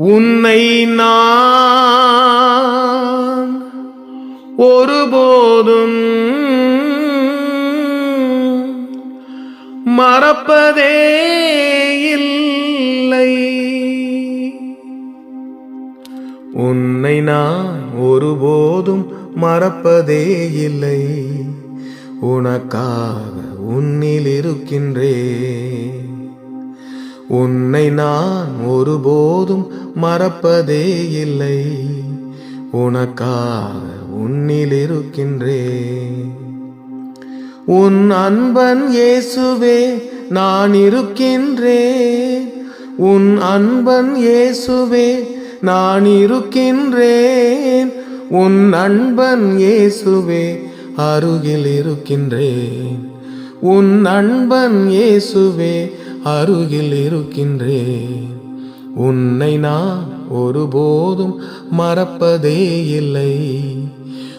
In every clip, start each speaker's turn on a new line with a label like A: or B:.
A: உன்னை நான் ஒருபோதும் மறப்பதே இல்லை. உன்னை நான் ஒருபோதும் மறப்பதே இல்லை. உனக்காக உன்னில் இருக்கின்றேன். உன்னை நான் ஒருபோதும் மறப்பதே இல்லை. உனக்காக உன்னில் இருக்கின்றேன். உன் அன்பன் இயேசுவே நான் இருக்கின்றேன். உன் அன்பன் இயேசுவே நான் இருக்கின்றேன். உன் அன்பன் இயேசுவே அருகில் இருக்கின்றேன். உன் அன்பன் இயேசுவே அருகில் இருக்கின்றேன். உன்னை நான் ஒருபோதும் மறப்பதே இல்லை.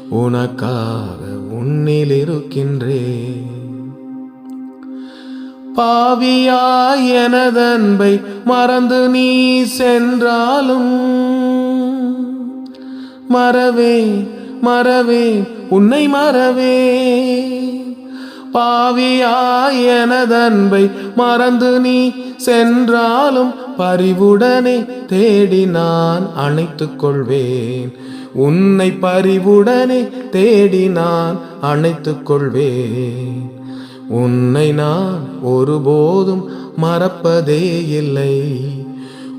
A: உனக்காக உன்னில் இருக்கின்றேன். பாவியாய் எனதன்பை மறந்து நீ சென்றாலும் மறவே மறவே உன்னை மறவே பாவியாய் எனதன்பை மறந்து நீ சென்றாலும் பரிவுடனே தேடி நான் அணைத்துக் கொள்வேன். உன்னை பரிவுடனே தேடி நான் அணைத்துக் கொள்வேன். உன்னை நான் ஒருபோதும் மறப்பதே இல்லை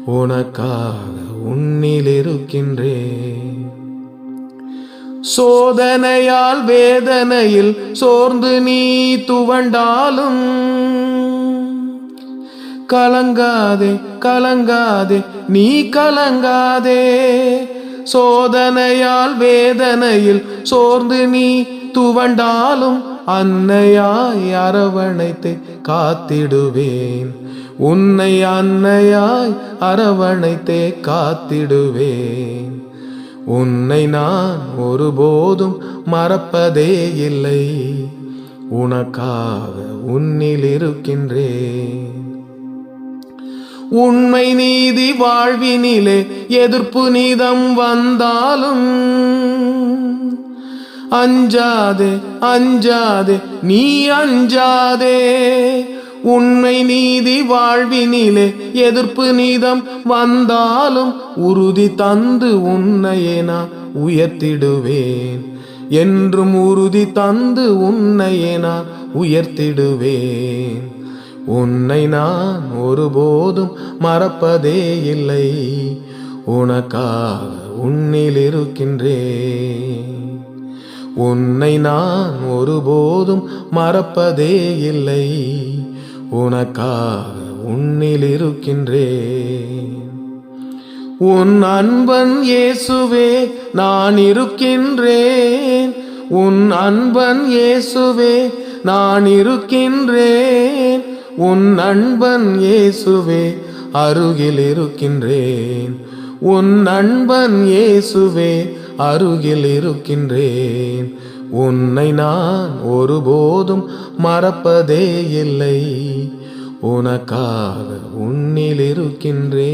A: உனக்காக உன்னில் இருக்கின்றேன். சோதனையால் வேதனையில் சோர்ந்து நீ துவண்டாலும். கலங்காதே கலங்காதே நீ கலங்காதே. சோதனையால் வேதனையில் சோர்ந்து நீ துவண்டாலும் அன்னையாய் அரவணைத்து காத்திடுவேன். உன்னை அன்னையாய் அரவணைத்தே காத்திடுவேன். உன்னை நான் ஒருபோதும் மறப்பதே இல்லை. உனக்காக உன்னில் இருக்கின்றேன். உண்மை நீதி வாழ்வினிலே எதிர்ப்பு நீதம் வந்தாலும் அஞ்சாதே அஞ்சாதே நீ அஞ்சாதே. உண்மை நீதி வாழ்வினிலே எதிர்ப்பு நீதம் வந்தாலும் உறுதி தந்து உன்னையே நான் உயர்த்திடுவேன். என்றும் உறுதி தந்து உன்னையே நான் உயர்த்திடுவேன். உன்னை நான் ஒருபோதும் மறப்பதே இல்லை. உனக்காக உன்னில் இருக்கின்றேன். உன்னை நான் ஒருபோதும் மறப்பதே இல்லை. உனக்காக உன்னில் இருக்கின்றேன் உன் அன்பன் இயேசுவே நான் இருக்கின்றேன். உன் அன்பன் இயேசுவே நான் இருக்கின்றேன். உன் அன்பன் இயேசுவே அருகில் இருக்கின்றேன் உன் அன்பன் இயேசுவே அருகில் இருக்கின்றேன் உன்னை நான் ஒருபோதும் மறப்பதே இல்லை உனக்காக உன்னில் இருக்கின்றே